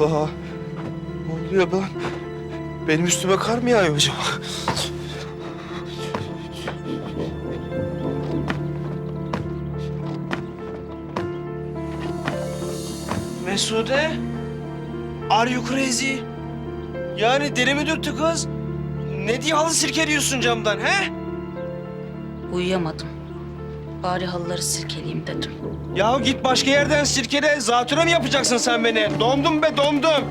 Allah. Ne oluyor lan? Benim üstüme kar mı yağıyor acaba? Mesude? Are you crazy? Yani deli mi döktü kız? Ne diye halı sirkeliyorsun camdan he? Uyuyamadım. Bari halıları silkeleyeyim dedim. Ya git başka yerden sirkele. Zatüre mi yapacaksın sen beni? Dondum be dondum.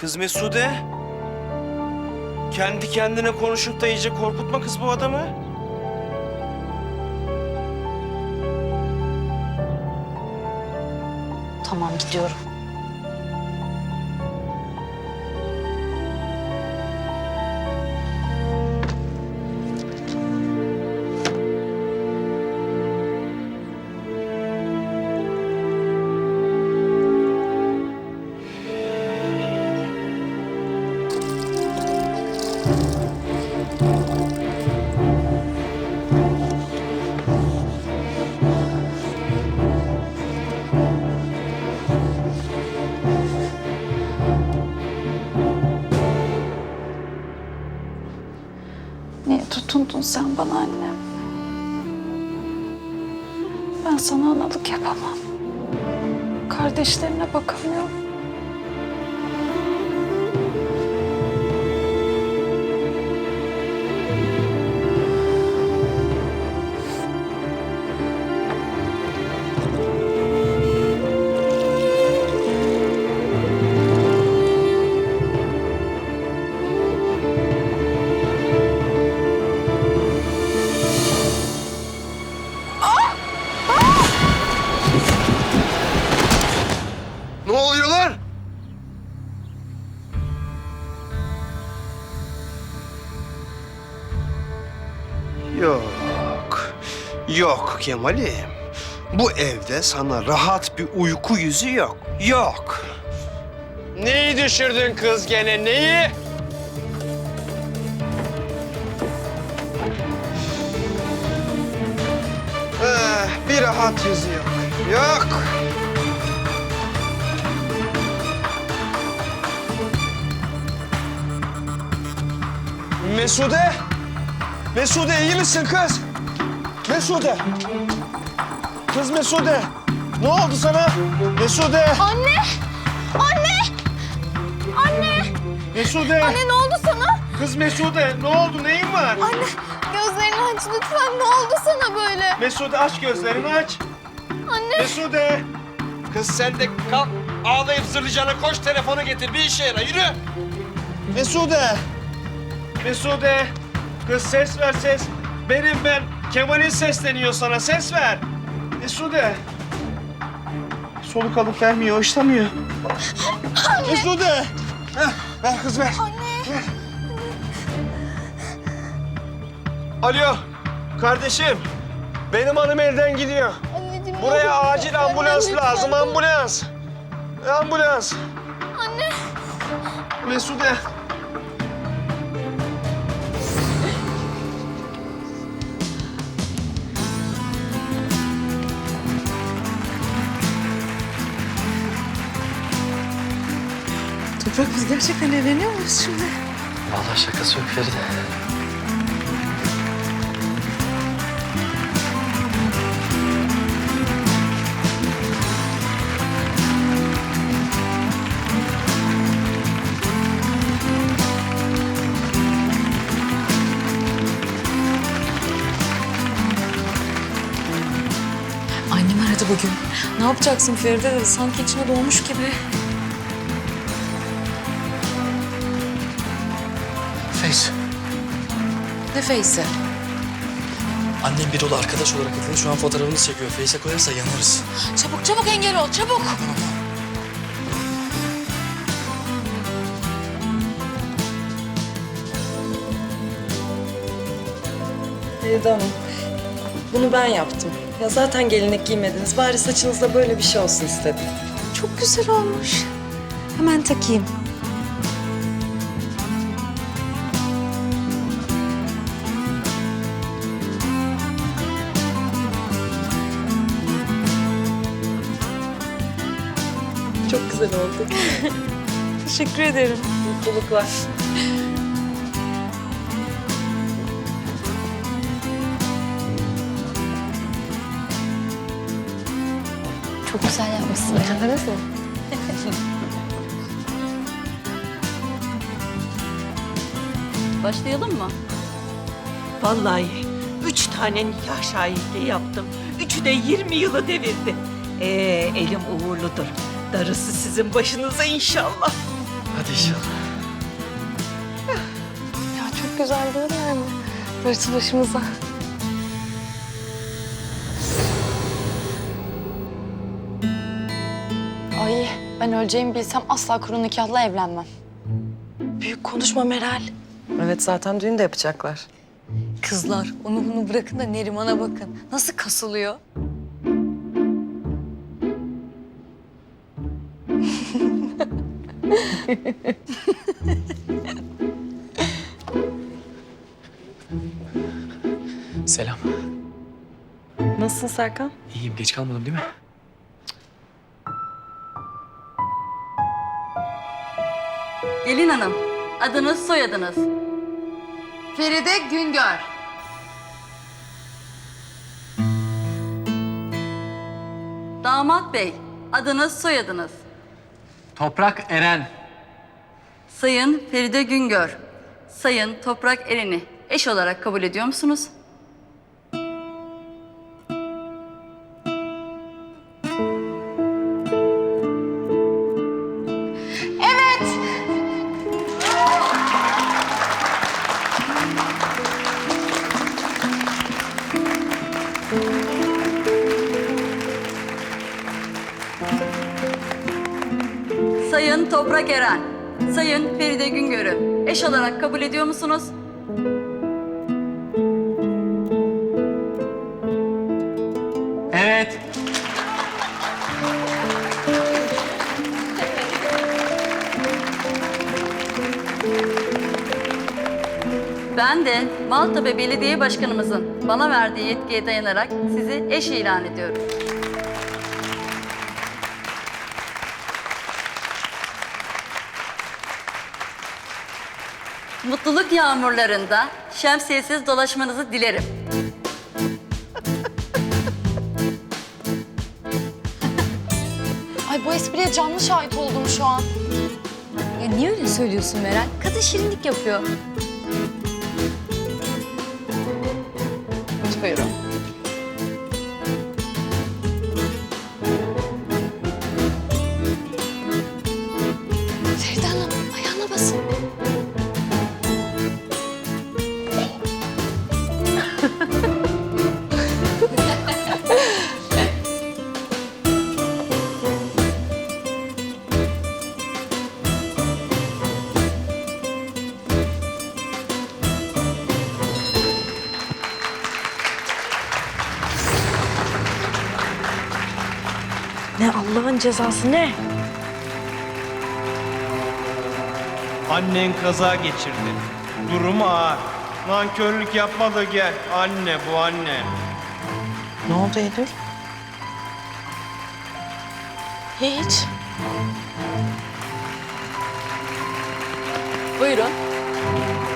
Kız Mesude. Kendi kendine konuşup da iyice korkutma kız bu adamı. Tamam gidiyorum. Tutundun sen bana anne? Ben sana analık yapamam. Kardeşlerine bakamıyorum. Yok Kemal'im. Bu evde sana rahat bir uyku yüzü yok. Yok. Neyi düşürdün kız gene neyi? Eh, bir rahat yüzü yok. Yok. Mesude! Mesude iyi misin kız? Mesude! Kız Mesude! Ne oldu sana? Mesude! Anne! Anne! Anne! Mesude! Anne ne oldu sana? Kız Mesude ne oldu? Neyin var? Anne gözlerini aç lütfen. Ne oldu sana böyle? Mesude aç gözlerini aç. Anne! Mesude! Kız sen de kalk ağlayıp zırlayacağına koş telefonu getir bir işe yara yürü. Mesude! Mesude! Kız ses ver ses. Benim ben. Kemal'in sesleniyor sana ses ver. Mesude! Soluk alıp vermiyor, hoşlamıyor. Mesude! Heh, ver kız ver. Anne! Alo, kardeşim. Benim hanım elden gidiyor. Anneciğim ne Buraya olur acil ambulans lütfen. lazım, ambulans. Ambulans. Anne! Mesude. Toprak biz gerçekten evleniyor muyuz şimdi? Vallahi şakası yok Feride. Annem aradı bugün. Ne yapacaksın Feride dedi. Sanki içine doğmuş gibi. Face. Ne Face'i? Annem bir dolu arkadaş olarak adını şu an fotoğrafını çekiyor. Face'e koyarsa yanarız. Çabuk çabuk engel ol çabuk. Feride Hanım, bunu ben yaptım. Ya zaten gelinlik giymediniz. Bari saçınızda böyle bir şey olsun istedim. Çok güzel olmuş. Hemen takayım. Güzel oldu. Teşekkür ederim. Mutluluklar. Çok güzel yapmışsın. Beğendiniz mi? Başlayalım mı? Vallahi üç tane nikah şahitliği yaptım. Üçü de 20 yılı devirdi. Ee, elim uğurludur. Darısı sizin başınıza inşallah. Hadi inşallah. Ya çok güzel değil mi yani? Darısı başımıza. Ay ben öleceğimi bilsem asla kuru nikahla evlenmem. Büyük konuşma Meral. Evet zaten düğün de yapacaklar. Kızlar onu bunu bırakın da Neriman'a bakın. Nasıl kasılıyor? Selam. Nasılsın Serkan? İyiyim geç kalmadım değil mi? Gelin hanım, adınız soyadınız. Feride Güngör. Damat bey, adınız soyadınız. Toprak Eren. Sayın Feride Güngör, Sayın Toprak Eren'i eş olarak kabul ediyor musunuz? Sayın Toprak Eren, Sayın Feride Güngör'ü eş olarak kabul ediyor musunuz? Evet. Ben de Maltepe Belediye Başkanımızın bana verdiği yetkiye dayanarak sizi eş ilan ediyorum. Mutluluk yağmurlarında şemsiyesiz dolaşmanızı dilerim. Ay bu espriye canlı şahit oldum şu an. Ya niye öyle söylüyorsun Meral? Kadın şirinlik yapıyor. Buyurun. Allah'ın cezası ne? Annen kaza geçirdi. Durumu ağır. Nankörlük yapma da gel. Anne bu anne. Ne oldu Eylül? Hiç. Buyurun.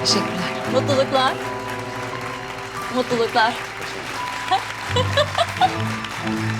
Teşekkürler. Mutluluklar. Mutluluklar.